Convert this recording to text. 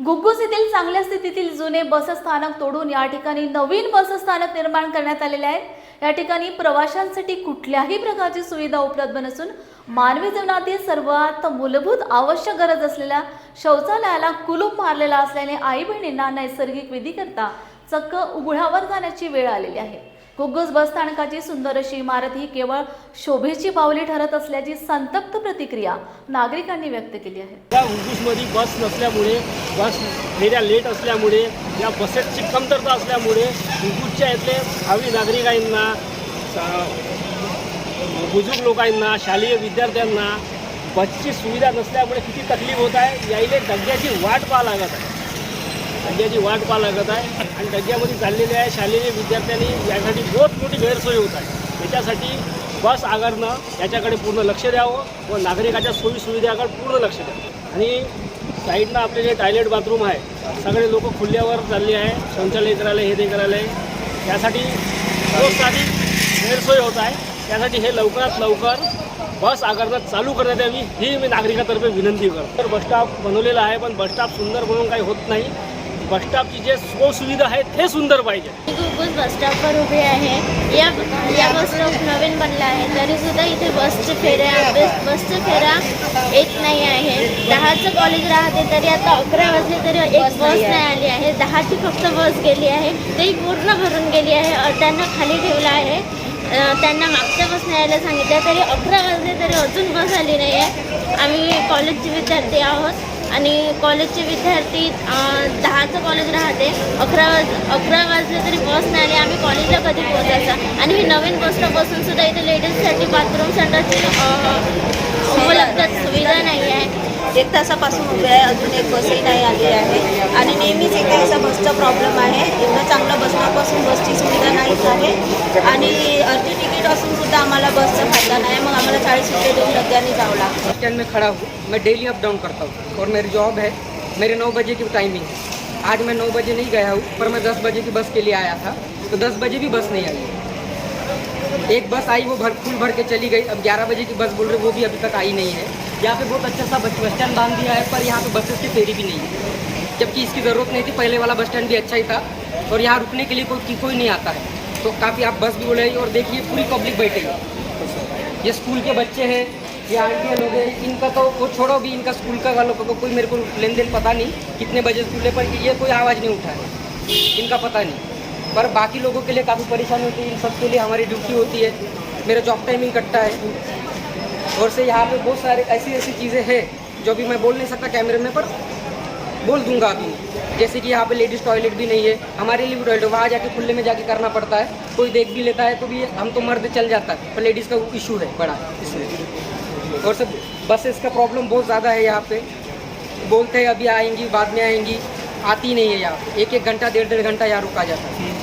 घुग्गुस येथील चांगल्या स्थितीतील जुने बसस्थानक तोडून या ठिकाणी नवीन बसस्थानक निर्माण करण्यात आलेले आहे. या ठिकाणी प्रवाशांसाठी कुठल्याही प्रकारची सुविधा उपलब्ध नसून मानवी जीवनातील सर्वात मूलभूत आवश्यक गरज असलेल्या शौचालयाला कुलूप मारलेला असल्याने आई बहिणींना नैसर्गिक विधीकरता चक्क उघड्यावर जाण्याची वेळ आलेली आहे. घुग्गुस बसस्थानकाची सुंदर अशी इमारत ही केवळ शोभेची पावली ठरत असल्याची संतप्त प्रतिक्रिया नागरिकांनी व्यक्त केली आहे. त्या हुंगूसमध्ये बस नसल्यामुळे बस फेऱ्या लेट असल्यामुळे या बसेसची कमतरता असल्यामुळे हुंगूसच्या इथले भावी नागरिकांना बुजुर्ग लोकांना शालेय विद्यार्थ्यांना बसची सुविधा नसल्यामुळे किती तकलीफ होत आहे याईले डग्याची वाट पाहा लागत आहे. डग्याची वाट पाहा लागत आहे. आणि डग्यामध्ये चाललेल्या आहे शालेय विद्यार्थ्यांनी यासाठी बहुत मोठी गैरसोय होत आहे. त्याच्यासाठी बस आगारनं याच्याकडे पूर्ण लक्ष द्यावं व नागरिकाच्या सोयीसुविधाकडे पूर्ण लक्ष द्यावं. आणि साईडनं आपले जे टॉयलेट बाथरूम आहे सगळे लोक खुल्यावर चालले आहे शौचालय करायला हे ते करायला त्यासाठी रोजसाठी गैरसोय होत आहे. त्यासाठी हे लवकरात लवकर बस आगारनं चालू करण्यात यावी ही मी नागरिकातर्फे विनंती करतो. तर बसस्टॉप बनवलेला आहे पण बसस्टॉप सुंदर म्हणून काही होत नाही. बसस्टॉपची जे सोयीसुविधा आहेत ते सुंदर पाहिजे. मी गुगल बस स्टॉपवर उभे आहे. या या बस स्टॉप नवीन बनला आहे. तरी सुद्धा इथे बसचे फेऱ्या बस बसचे फेऱ्या येत नाही आहे. दहाचं कॉलेज राहते तरी आता अकरा वाजले तरी एक बस नाही आली आहे. दहाची फक्त बस गेली आहे. तेही पूर्ण भरून गेली आहे. त्यांना खाली ठेवलं आहे. त्यांना मागच्या बस नाही यायला सांगितलं तरी अकरा वाजले तरी अजून बस आली नाही आहे आम्ही कॉलेजचे विद्यार्थी आहोत. आणि कॉलेजचे विद्यार्थी दहाचं कॉलेज राहते. अकरा वाज अकरा वाजले तरी बस नाही आली आम्ही कॉलेजला कधी पोहोचायचा. आणि ही नवीन बसला बसूनसुद्धा सुद्धा इथे लेडीजसाठी बाथरूम संडाची उपलब्ध सुविधा नाही आहे. एक तासापासून उभे आहे. अजून एक बसही नाही आली आहे. आणि नेहमीच एक असा बसचा प्रॉब्लेम आहे. नाहीच आहे. अर्धी तिकीट असून सुद्धा आम्हाला फ़ायदा नाही. मग आम्हाला चाळीस रुपये देऊन डग्याने जावं लागतं. बस स्टैंड में खड़ा हूँ. मैं डेली अप डाउन करता हूँ. और मेरी जॉब है. मेरे नौ बजे की टाइमिंग है. आज मैं नौ बजे नहीं गया हूँ, पर मैं दस बजे की बस के लिए आया था. तो दस बजे भी बस नहीं आई एक बस आई, वो भर फुल भर के चली गई. अब ग्यारह बजे की बस बोल रहे वो भी अभी तक आई नहीं है. यहाँ पे बहुत अच्छा सा बस बस स्टैंड बाँध दिया है, पर यहाँ पे बसेस की फेरी भी नहीं है. जबकि इसकी ज़रूरत नहीं थी, पहले वाला बस स्टैंड भी अच्छा ही था. और यहाँ रुकने के लिए कोई कोई नहीं आता है. तो काफ़ी आप बस भी बोले और देखिए पूरी पब्लिक बैठेगी। ये स्कूल के बच्चे हैं, ये आंटियाँ लोग हैं, इनका तो वो छोड़ो भी, इनका स्कूल का वालों का कोई मेरे को लेन देन पता नहीं, कितने बजे खुले पर ये कोई आवाज़ नहीं उठा है। इनका पता नहीं। पर बाकी लोगों के लिए काफ़ी परेशानी होती है, इन सब के लिए हमारी ड्यूटी होती है। मेरा जॉब टाइमिंग कटता है। और से यहाँ पे बहुत सारे ऐसी ऐसी चीज़ें हैं, जो भी मैं बोल नहीं सकता कैमरे में, पर बोल दूँगा अभी जैसे कि यहाँ पे लेडीज़ टॉयलेट भी नहीं है, हमारे लिए भी टॉयलेट वहाँ जाके खुले में जाके करना पड़ता है। कोई देख भी लेता है तो भी हम तो मर्द चल जाता है, पर लेडीज़ का इशू है बड़ा इसमें। और सब बसेस का प्रॉब्लम बहुत ज़्यादा है यहाँ पे। बोलते हैं, अभी आएँगी, बाद में आएँगी। आती नहीं है यहाँ एक एक घंटा डेढ़ डेढ़ घंटा यहाँ रुका जाता है।